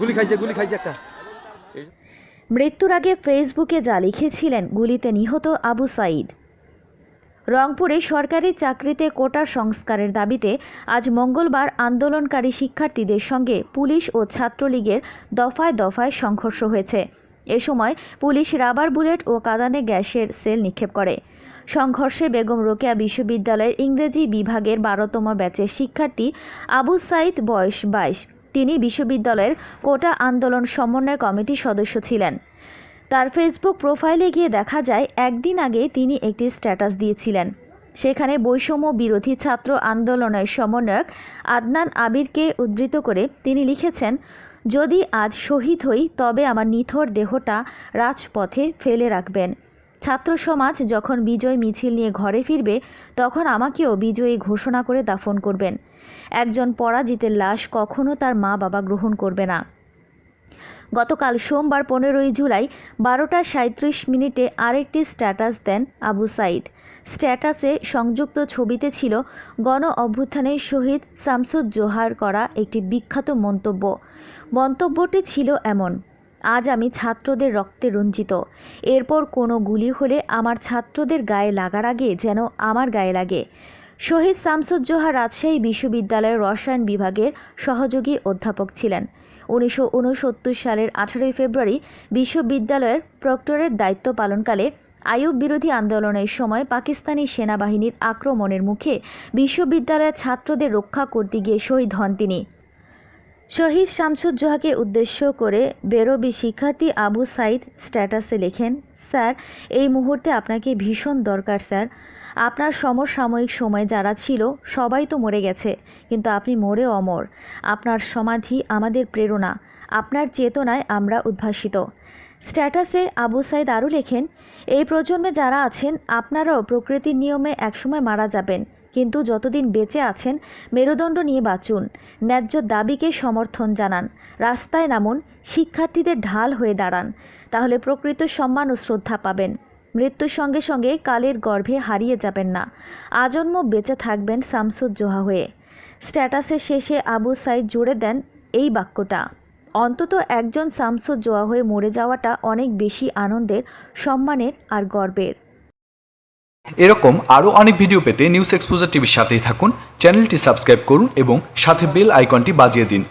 গুলি খাইছে গুলি খাইছে একটা। মৃত্যুর আগে ফেসবুকে যা লিখেছিলেন, গুলিতে নিহত আবু সাইদ রংপুরে সরকারি চাকরিতে কোটার সংস্কারের দাবিতে আজ মঙ্গলবার আন্দোলনকারী শিক্ষার্থীদের সঙ্গে পুলিশ ও ছাত্রলীগের দফায় দফায় সংঘর্ষ হয়েছে। এ সময় পুলিশ রাবার বুলেট ও কাদানে গ্যাসের সেল নিক্ষেপ করে। সংঘর্ষে বেগম রোকেয়া বিশ্ববিদ্যালয়ের ইংরেজি বিভাগের বারোতম ব্যাচের শিক্ষার্থী আবু সাইদ বয়স বাইশ। তিনি বিশ্ববিদ্যালয়ের কোটা আন্দোলন সমন্বয় কমিটির সদস্য ছিলেন। তার ফেসবুক প্রোফাইলে গিয়ে দেখা যায়, একদিন আগে তিনি একটি স্ট্যাটাস দিয়েছিলেন। সেখানে বৈষম্য বিরোধী ছাত্র আন্দোলনের সমন্বয়ক আদনান আবিরকে উদ্ধৃত করে তিনি লিখেছেন, যদি আজ শহীদ হই, তবে আমার নিথর দেহটা রাজপথে ফেলে রাখবেন। ছাত্র সমাজ যখন বিজয় মিছিল নিয়ে ঘরে ফিরবে, তখন আমাকেও বিজয়ী ঘোষণা করে দাফন করবেন। একজন পরাজিতের লাশ কখনো তার মা বাবা গ্রহণ করবে না। গতকাল সোমবার পনেরোই জুলাই বারোটা সাঁত্রিশ মিনিটে আরেকটি স্ট্যাটাস দেন আবু সাইদ স্ট্যাটাসে সংযুক্ত ছবিতে ছিল গণ অভ্যুত্থানে শহীদ শামসুজ্জোহার করা একটি বিখ্যাত মন্তব্য। মন্তব্যটি ছিল এমন আজ আমি ছাত্রদের রক্তে রঞ্জিত। এরপর কোনো গুলি হলে আমার ছাত্রদের গায়ে লাগার আগে যেন আমার গায়ে লাগে। শহীদ শামসুজ্জোহা রাজশাহী বিশ্ববিদ্যালয়ের রসায়ন বিভাগের সহযোগী অধ্যাপক ছিলেন। উনিশশো উনসত্তর সালের আঠারোই ফেব্রুয়ারি বিশ্ববিদ্যালয়ের প্রক্টরের দায়িত্ব পালনকালে আয়ুব বিরোধী আন্দোলনের সময় পাকিস্তানি সেনাবাহিনীর আক্রমণের মুখে বিশ্ববিদ্যালয়ের ছাত্রদের রক্ষা করতে গিয়ে শহীদ হন তিনি। শহীদ শামসুজ্জোহাকে উদ্দেশ্য করে বেরোবি শিক্ষার্থী আবু সাইদ স্ট্যাটাসে লেখেন, স্যার, এই মুহূর্তে আপনাকে ভীষণ দরকার, স্যার। আপনার সমসাময়িক সময় যারা ছিল, সবাই তো মরে গেছে, কিন্তু আপনি মরে অমর। আপনার সমাধি আমাদের প্রেরণা। আপনার চেতনায় আমরা উদ্ভাসিত। স্ট্যাটাসে আবু সাইদ আরও লেখেন, এই প্রজন্মে যারা আছেন, আপনারাও প্রকৃতির নিয়মে একসময় মারা যাবেন। কিন্তু যতদিন বেঁচে আছেন, মেরুদণ্ড নিয়ে বাঁচুন। ন্যায্য দাবিকে সমর্থন জানান। রাস্তায় নামুন। শিক্ষার্থীদের ঢাল হয়ে দাঁড়ান। তাহলে প্রকৃত সম্মান ও শ্রদ্ধা পাবেন। মৃত্যুর সঙ্গে সঙ্গে কালের গর্ভে হারিয়ে যাবেন না। আজন্ম বেঁচে থাকবেন শামসুজ্জোহা হয়ে। স্ট্যাটাসের শেষে আবু সাইদ জুড়ে দেন এই বাক্যটা। অন্তত একজন শামসুজ্জোহা হয়ে মরে যাওয়াটা অনেক বেশি আনন্দের, সম্মানের আর গর্বের। এরকম আরও অনেক ভিডিও পেতে নিউজ এক্সপোজার টিভির সাথেই থাকুন, চ্যানেলটি সাবস্ক্রাইব করুন এবং সাথে বেল আইকনটি বাজিয়ে দিন।